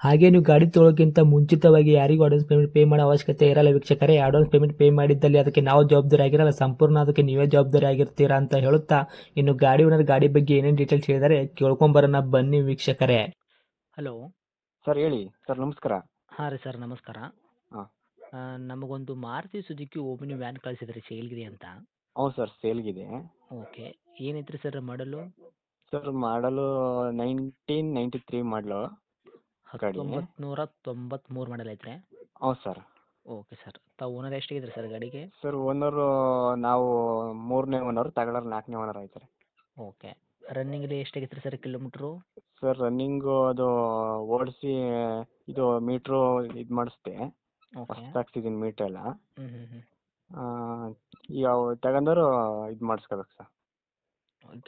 ಹಾಗೆ ನೀವು ಗಾಡಿ ತೊಳೋಕ್ಕಿಂತ ಮುಂಚಿತವಾಗಿ ಯಾರಿಗೂ ಅಡ್ವಾನ್ಸ್ ಪೇಮೆಂಟ್ ಪೇ ಮಾಡೋ ಅವಶ್ಯಕತೆ ಇರಲ್ಲ ವೀಕ್ಷಕರೇ. ಅಡ್ವಾನ್ಸ್ ಪೇಮೆಂಟ್ ಪೇ ಮಾಡಿದ್ದಲ್ಲಿ ಅದಕ್ಕೆ ನಾವು ಜವಾಬ್ದಾರಿ ಆಗಿರಲ್ಲ. ಸಂಪೂರ್ಣ ಅದಕ್ಕೆ ನೀವೇ ಜವಾಬ್ದಾರಿ ಆಗಿರ್ತೀರಾ ಅಂತ ಹೇಳುತ್ತಾ ಇನ್ನು ಗಾಡಿ ಓನರ್ ಗಾಡಿ ಬಗ್ಗೆ ಏನೇನು ಡೀಟೇಲ್ಸ್ ಹೇಳಿದರೆ ಕೇಳ್ಕೊಂಬರೋಣ ಬನ್ನಿ ವೀಕ್ಷಕರೇ. ಹಲೋ ಸರ್ ಹೇಳಿ. ಸರ್ ನಮಸ್ಕಾರ. ಹಾಂ ರೀ ಸರ್ ನಮಸ್ಕಾರ. ಹಾ. ನಮಗೊಂದು ಮಾರುತಿ ಸುಜುಕಿ ಓಮಿನಿ ವ್ಯಾನ್ ಕಳಿಸಿದ್ರಿ ಸೇಲ್ಗಿರಿ ಅಂತ. ಹೌದು ಸರ್ ಸೇಲ್ಗಿದೆ okay. ಏನೈತ್ರಿ sir model? Sir model nineteen ninety three model. ಗಾಡಿ ಹತ್ತೊಂಬತ್ತು ನೂರ ತೊಂಬತ್ಮೂರು ಮಾಡಲ್ ಐತ್ರಿ. ಹೌದ್ ಸರ್. Okay sir. ತಾವು ಓನರ್ ಎಷ್ಟಿದ್ರಿ ಸರ್ ಗಾಡಿಗೆ? ಸರ್ ಓನರ್ ನಾವು ಮೂರನೇ ಓನರ್ ತಗೊಳ್ಳೋರು ನಾಲ್ಕನೇ ಓನರ್ ಐತ್ರಿ. ಓಕೆ. ರನ್ನಿಂಗಲ್ಲಿ ಎಷ್ಟಾಗೈತ್ರಿ ಸರ್ ಕಿಲೋಮೀಟ್ರು? ಸರ್ ರನ್ನಿಂಗು ಅದು ಓಡಿಸಿ ಇದು ಮೀಟ್ರು ಇದು ಮಾಡಿಸ್ದೆ. ಓಕೆ. ಹೊಸ್ದು ಹಾಕ್ಸಿದ್ದೀನಿ ಮೀಟ್ರ್ ಎಲ್ಲ. ಹ್ಞೂ ಹ್ಞೂ ಹ್ಞೂ ಅವು ತಗೊಂಡವರು ಇದು ಮಾಡಿಸ್ಕೋಬೇಕು ಸರ್.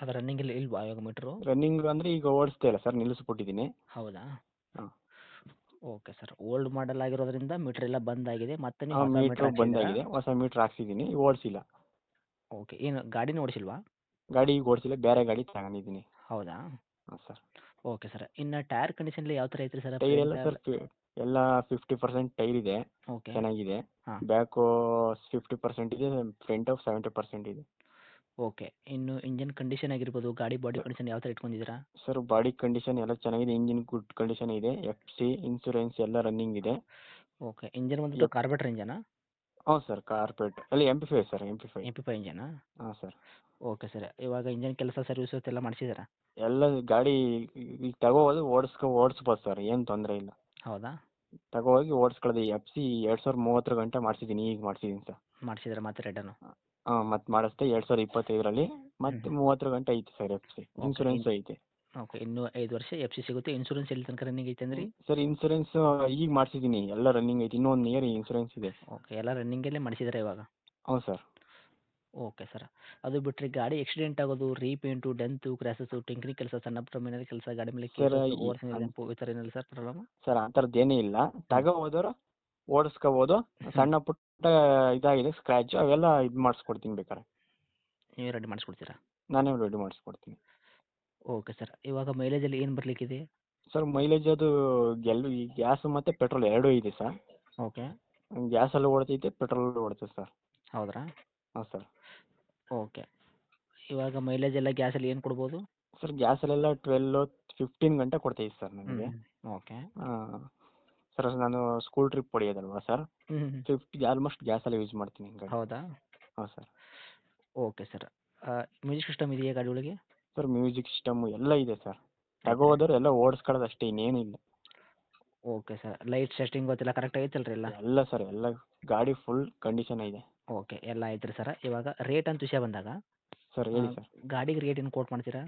ಅದು ರನ್ನಿಂಗ್ ಇಲ್ಲ ಇಲ್ವಾ ಇವಾಗ ಮೀಟ್ರು? ರನ್ನಿಂಗ್ ಅಂದರೆ ಈಗ ಓಡಿಸ್ತಾ ಇಲ್ಲ ಸರ್ ನಿಲ್ಲಿಸ್ಬಿಟ್ಟಿದ್ದೀನಿ ಹೌದಾ? ಹಾ. Okay sir. ಓಲ್ಡ್ ಮಾಡೆಲ್ ಆಗಿರೋದ್ರಿಂದ ಮೀಟರ್ ಎಲ್ಲ ಬಂದಾಗಿದೆ ಮತ್ತೆ ನೀವು ಹೊಸ ಮೀಟರ್ ಮೀಟ್ರ್ ಹಾಕ್ಸಿದ್ದೀರಾ? ಬಂದಾಗಿದೆ. ಹೊಸ ಮೀಟ್ರ್ ಹಾಕ್ಸಿದ್ದೀನಿ. ಓಡಿಸಿಲ್ಲ. ಓಕೆ. ಏನು ಗಾಡಿನ ಓಡಿಸಿಲ್ವಾ? ಗಾಡಿ ಈಗ ಓಡಿಸಿಲ್ಲ. ಬೇರೆ ಗಾಡಿ ತಗೊಂಡಿದ್ದೀನಿ. ಹೌದಾ? ಹಾಂ ಸರ್. Okay sir. ಇನ್ನು ಟೈರ್ ಕಂಡೀಷನ್ ಯಾವ ಥರ ಐತ್ರಿ ಸರ್? ಟೈರ್ ಎಲ್ಲ ಸರ್ ಎಲ್ಲ ಫಿಫ್ಟಿ ಪರ್ಸೆಂಟ್ ಟೈರ್ ಇದೆ. ಓಕೆ. ಚೆನ್ನಾಗಿದೆ. ಹಾ. ಬ್ಯಾಕು ಫಿಫ್ಟಿ ಪರ್ಸೆಂಟ್ ಇದೆ. ಫ್ರಂಟ್ ಸೆವೆಂಟಿ ಪರ್ಸೆಂಟ್ ಇದೆ. ಓಕೆ. ಇನ್ನು ಇಂಜಿನ್ ಕಂಡೀಷನ್ ಆಗಿರ್ಬೋದು ಗಾಡಿ ಬಾಡಿ ಕಂಡೀಷನ್ ಯಾವ ಥರ ಇಟ್ಕೊಂಡಿದ್ದೀರಾ? ಸರ್ ಬಾಡಿ ಕಂಡೀಷನ್ ಎಲ್ಲ ಚೆನ್ನಾಗಿದೆ ಇಂಜಿನ್ ಗುಡ್ ಕಂಡೀಷನ್ ಇದೆ ಎಫ್ ಸಿ ಇನ್ಸೂರೆನ್ಸ್ ಎಲ್ಲ ರನ್ನಿಂಗ್ ಇದೆ. ಓಕೆ. ಇಂಜಿನ್ ಬಂದ್ಬಿಟ್ಟು ಕಾರ್ಬೇಟ್ರ್ ಇಂಜನಾ? ಹೌದು ಸರ್ ಕಾರ್ಪೆಟ್ ಅಲ್ಲಿ M P five sir M P five M P five ಇಂಜನಾ? ಹಾಂ ಸರ್. ಓಕೆ ಸರ್ ಇವಾಗ ಇಂಜನ್ ಕೆಲಸ ಸರ್ವಿಸ್ ಎಲ್ಲ ಮಾಡಿಸಿದ್ದೀರಾ? ಎಲ್ಲ ಗಾಡಿ ಈಗ ತಗೋಬೋದು ಓಡಿಸ್ಕೊ ಓಡಿಸ್ಬೋದು ಸರ್ ಏನು ತೊಂದರೆ ಇಲ್ಲ. ಹೌದಾ? ತಗೋಗಿ ಓಡಿಸ್ಕೊಳ್ಳೋದು ಎಫ್ ಸಿ ಎರಡು ಸಾವಿರದ ಮೂವತ್ತರ ಗಂಟೆ ಮಾಡಿಸಿದ್ದೀನಿ ಈಗ ಮಾಡಿಸಿದ್ದೀನಿ ಸರ್. ಮಾಡಿಸಿದ್ರೆ ಮತ್ತೆ ರಿಟರ್ನು ಹಾಂ ಮತ್ತೆ ಮಾಡಿಸ್ದೆ ಎರಡ್ ಸಾವಿರದ ಇಪ್ಪತ್ತೈದರಲ್ಲಿ. ಮತ್ತೆ. ಮೂವತ್ತರ ಗಂಟೆ ಐತೆ ಸರ್ ಎಫ್ ಸಿ ಇನ್ಸೂರೆನ್ಸ್ ಐತೆ. ಓಕೆ ಇನ್ನೂ ಐದು ವರ್ಷ ಎಫ್ ಸಿ ಸಿಗುತ್ತೆ. ಇನ್ಶೂರೆನ್ಸ್ ಎಲ್ಲಿ ತನಕ ರನ್ನಿಂಗ್ ಐತೆ ಅಂದ್ರಿ? ಸರ್ ಇನ್ಸೂರೆನ್ಸ್ ಈಗ ಮಾಡಿಸಿದ್ದೀನಿ. ಎಲ್ಲ ರನ್ನಿಂಗ್ ಐತೆ. ಇನ್ನೂ ಒಂದು ಇಯರ್ ಇನ್ಸೂರೆನ್ಸ್ ಇದೆ. ಓಕೆ ಎಲ್ಲ ರನ್ನಿಂಗಲ್ಲೇ ಮಾಡಿಸಿದ್ರೆ ಇವಾಗ? ಹೌದು ಸರ್. Okay sir. ಅದು ಬಿಟ್ಟರೆ ಗಾಡಿ ಆಕ್ಸಿಡೆಂಟ್ ಆಗೋದು ರೀಪೇಂಟು ಡೆಂತು ಕ್ರ್ಯಾಸಸ್ಸು ಟಿಂಕ್ರಿಂಗ್ ಕೆಲಸ ಸಣ್ಣ ಪುಟ್ಟ ಕೆಲಸ ಗಾಡಿ ಮೇಲೆ ಸರ್, ಈ- ಓವರ್ ಈ ಥರ ಏನಿಲ್ಲ ಸರ್ ಪ್ರಾಬ್ಲಮ್ ಸರ್ ಆ ಥರದ್ದು ಏನೂ ಇಲ್ಲ. ತಗೋ ಹೋದವರು ಓಡಿಸ್ಕೋಬೋದು. ಸಣ್ಣ ಪುಟ್ಟ ಇದಾಗಿದೆ ಸ್ಕ್ರಾಚ್ ಅವೆಲ್ಲ ಇದು ಮಾಡಿಸ್ಕೊಡ್ತೀನಿ ಬೇಕಾದ್ರೆ. ನೀವೇ ರೆಡಿ ಮಾಡಿಸ್ಕೊಡ್ತೀರಾ? ನಾನೇ ರೆಡಿ ಮಾಡಿಸ್ಕೊಡ್ತೀನಿ. ಓಕೆ ಸರ್ ಇವಾಗ ಮೈಲೇಜಲ್ಲಿ ಏನು ಬರಲಿಕ್ಕಿದೆ? ಸರ್ ಮೈಲೇಜ್ ಅದು ಈ ಗ್ಯಾಸ್ ಮತ್ತು ಪೆಟ್ರೋಲ್ ಎರಡೂ ಇದೆ ಸರ್ ಓಕೆ ಗ್ಯಾಸಲ್ಲೂ ಓಡ್ತೈತೆ ಪೆಟ್ರೋಲ್ ಓಡ್ತೈತೆ ಸರ್ ಹೌದ್ರಾ? ಹಾಂ ಸರ್ ಓಕೆ ಇವಾಗ ಮೈಲೇಜ್ ಎಲ್ಲ ಗ್ಯಾಸಲ್ಲಿ ಏನು ಕೊಡ್ಬೋದು? ಸರ್ ಗ್ಯಾಸಲ್ಲೆಲ್ಲ ಟ್ವೆಲ್ಲು ಫಿಫ್ಟೀನ್ ಗಂಟೆ ಕೊಡ್ತೈತೆ ಸರ್ ನನಗೆ ಓಕೆ ಹಾಂ. ಸರ್ ನಾನು ಸ್ಕೂಲ್ ಟ್ರಿಪ್ ಹೊಡಿಯೋದಲ್ವಾ ಸರ್? ಹ್ಞೂ ಆಲ್ಮೋಸ್ಟ್ ಆಲ್ಮೋಸ್ಟ್ ಅಲ್ಲಿ ಯೂಸ್ ಮಾಡ್ತೀನಿ ಗಾಡಿ ಹೌದಾ? ಹಾಂ sir. Okay sir. Music system ಇದೆಯಾ ಗಾಡಿ ಒಳಗೆ? ಸರ್ ಮ್ಯೂಸಿಕ್ ಸಿಸ್ಟಮ್ ಎಲ್ಲ ಇದೆ ಸರ್. ತಗೋದವ್ರು ಎಲ್ಲ ಓಡಿಸ್ಕೊಳ್ಳೋದು ಅಷ್ಟೇ ಇನ್ನೇನಿಲ್ಲ ಓಕೆ ಸರ್. ಲೈಟ್ ಸೆಟ್ಟಿಂಗ್ ಗೊತ್ತಿಲ್ಲ ಕರೆಕ್ಟ್ ಐತಲ್ರಿ ಎಲ್ಲ? ಎಲ್ಲ ಸರ್ ಎಲ್ಲ ಗಾಡಿ ಫುಲ್ ಕಂಡೀಷನ್ ಇದೆ. ಓಕೆ ಎಲ್ಲ ಐತ್ರಿ ಸರ್. ಇವಾಗ ರೇಟ್ ಅಂತ ವಿಷಯ ಬಂದಾಗ ಸರ್ ಹೇಳಿ ಸರ್. ಗಾಡಿಗೆ ರೇಟ್ ಏನು ಕೋಟ್ ಮಾಡ್ತೀರಾ?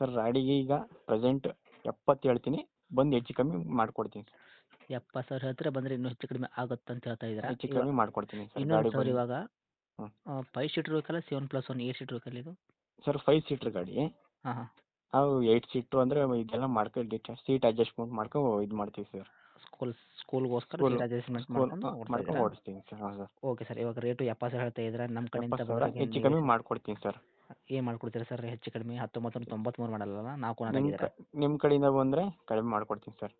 ಸರ್ ಗಾಡಿಗೆ ಈಗ ಪ್ರೆಸೆಂಟ್ ಎಪ್ಪತ್ತು ಹೇಳ್ತೀನಿ ಬಂದು ಹೆಚ್ಚು ಕಮ್ಮಿ ಮಾಡ್ಕೊಡ್ತೀನಿ ಎಪ್ಪತ್ತು ಸಾವಿರ ಹೇಳ್ತಾರೆ? ಬಂದ್ರೆ ಇನ್ನೂ ಹೆಚ್ಚು ಕಡಿಮೆ ಆಗುತ್ತೆ ಅಂತ ಹೇಳ್ತಾ ಇದ್ದೀರಾ? ಹೆಚ್ಚು ಕಮ್ಮಿ ಮಾಡ್ಕೊಡ್ತೀನಿ ಸರ್ ಇನ್ನೊಂದು ಗಾಡಿ ಸರ್ ಬಂದು ಇವಾಗ ಹ್ಮ್. ಫೈವ್ ಸೀಟರ್ ಬೇಕಲ್ಲ seven plus one eight seater ಬೇಕಲ್ಲ ಇದು? ಸರ್ ಫೈವ್ ಸೀಟ್ರ್ ಗಾಡಿ. ಹಾಂ ಹಾಂ. ನಾವು ಏಯ್ಟ್ ಸೀಟ್ರು ಅಂದರೆ ಇದೆಲ್ಲ ಮಾಡ್ಕೊಂಡು ಸೀಟ್ ಅಡ್ಜಸ್ಟ್ಮೆಂಟ್ ಮಾಡ್ಕೊಂಡು ಇದು ಮಾಡ್ತೀವಿ ಸರ್. ಸ್ಕೂಲ್ ಸ್ಕೂಲ್ಗೋಸ್ಕರ School- ಸೀಟ್ ಅಡ್ಜಸ್ಟ್ಮೆಂಟ್ ಮಾಡ್ಕೊಂಡು ಓಡಿಸ್ತೀನಿ ಸರ್ ಹಾಂ ಸರ್. ಓಕೆ ಸರ್ ಇವಾಗ ರೇಟು ಎಪ್ಪತ್ತು ಸಾವಿರ ಹೇಳ್ತಾ ಇದ್ದೀರಾ? ನಮ್ಮ ಕಡೆಯಿಂದ ಎಪ್ಪತ್ತು ಸಾವಿರ ಹೆಚ್ಚು ಕಮ್ಮಿ ಮಾಡ್ಕೊಡ್ತೀನಿ ಸರ್. ಏನ್ ಮಾಡ್ಕೊಡ್ತೀರಾ ಸರ್? ಹೆಚ್ಚು ಕಡಿಮೆ ಹತ್ತೊಂಬತ್ತು ನೂರ ತೊಂಬತ್ಮೂರು ಮಾಡಲ್ಲ ನಾಲ್ಕು ನಿಮ್ಮ ಆಗಿದ್ದೀರಾ. ಕ ನಿಮ್ಮ ಕಡೆಯಿಂದ ಬಂದ್ರೆ ಕಡಿಮೆ ಮಾಡ್ಕೊಡ್ತೀನಿ ಸರ್.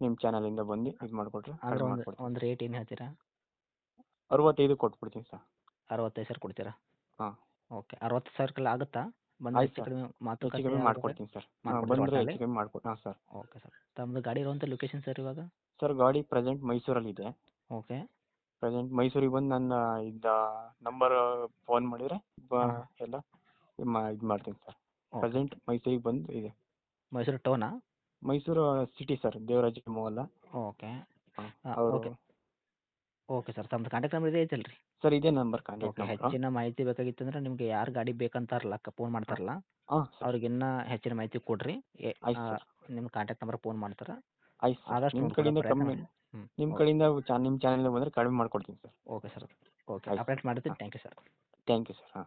ನಿಮ್ಮ ಚಾನಲಿಂದ ಬಂದು ಇದು ಮಾಡಿಕೊಟ್ರೆ ಕಡಿಮೆ ಒಂದು ಮಾಡ್ಕೊಡ್ತೀನಿ. ಒಂದು ರೇಟ್ ಏನು ಹೇಳ್ತೀರಾ? ಅರವತ್ತೈದು ಕೊಟ್ಬಿಡ್ತೀನಿ ಸರ್. ಅರವತ್ತೈದು ಸಾವಿರ ಕೊಡ್ತೀರಾ? ಹಾಂ. ಓಕೆ ಅರವತ್ತು ಸಾವಿರಕ್ಕೆಲ್ಲ ಆಗುತ್ತಾ? ಬಂದು ಆಯ್ತು ಹೆಚ್ಚು ಸರ್. ಕಡಿಮೆ ಹೆಚ್ಚು ಮಾತುಕತೆ ಮಾಡ್ಕೊಡ್ತೀನಿ ಸರ್. ಹಾಂ ಮಾಡ್ಕೊಡ್ತೀರಾ ಬಂದರೆ ಒಟ್ನಲ್ಲಿ? ಹೆಚ್ಚು ಕಮ್ಮಿ ಮಾಡ್ಕೊಡಿ ಹಾಂ ಸರ್. Okay sir. ತಮ್ಮದು ಗಾಡಿ ಇರುವಂಥ ಲೊಕೇಶನ್ ಸರ್ ಇವಾಗ? ಸರ್ ಗಾಡಿ ಪ್ರೆಸೆಂಟ್ ಮೈಸೂರಲ್ಲಿದೆ ಓಕೆ. ಪ್ರೆಸೆಂಟ್ ಮೈಸೂರಿಗೆ ಬಂದು ನನ್ನ ಇದ್ದ ನಂಬರ್ ಫೋನ್ ಮಾಡಿದ್ರೆ ಹಾ. ಎಲ್ಲ ಇದು ಮಾಡ್ತೀನಿ ಸರ್. ಓಕೆ. ಪ್ರೆಸೆಂಟ್ ಮೈಸೂರಿಗೆ ಬಂದು ಇದೆ. Mysuru ಟೌನಾ Mysuru city sir Devaraja Mohalla okay ಅವರು ಓಕೆ. ಓಕೆ ಸರ್ ತಮ್ಮದು ಕಾಂಟ್ಯಾಕ್ಟ್ ನಂಬರ್ ಇದೆ ಐತಲ್ರಿ? ಸರ್ ಇದೇ ನಂಬರ್ ಕಾಂಟ್ಯಾಕ್ಟ್ ಓಕೆ ನಂಬರು ಹೆಚ್ಚಿನ ಮಾಹಿತಿ ಬೇಕಾಗಿತ್ತು ಅಂದ್ರೆ ನಿಮಗೆ ಯಾರು ಗಾಡಿ ಬೇಕಂತಾರಲ್ಲ ಫೋನ್ ಮಾಡ್ತಾರಲ್ಲ ಹಾಂ ಸರ್ ಅವ್ರಿಗೆ ಇನ್ನ ಹೆಚ್ಚಿನ ಮಾಹಿತಿ ಕೊಡ್ರಿ. ಆಯ್ತು ಸರ್ ನಿಮ್ಮ ಕಾಂಟ್ಯಾಕ್ಟ್ ನಂಬರ್ ಫೋನ್ ಮಾಡ್ತಾರೆ. ಆಯ್ತು ಸರ್ ಆದಷ್ಟು ನಿಮ್ಮ ಕಡೆಯಿಂದ ಪ್ರಯತ್ನ ಕಮ್ಮಿ ಮಾಡಿ. ಹ್ಮ್. ನಿಮ್ಮ. ಕಡೆಯಿಂದ ಚಾ ನಿಮ್ಮ ಚಾನಲ್ಗೆ ಬಂದರೆ ಕಡಿಮೆ ಮಾಡ್ಕೊಡ್ತೀನಿ ಸರ್ ಓಕೆ ಸರ್ ಓಕೆ ಆಯ್ತು. ಅಪ್ಡೇಟ್ ಮಾಡ್ತೀನಿ. Thank you sir thank you sir ಹಾಂ.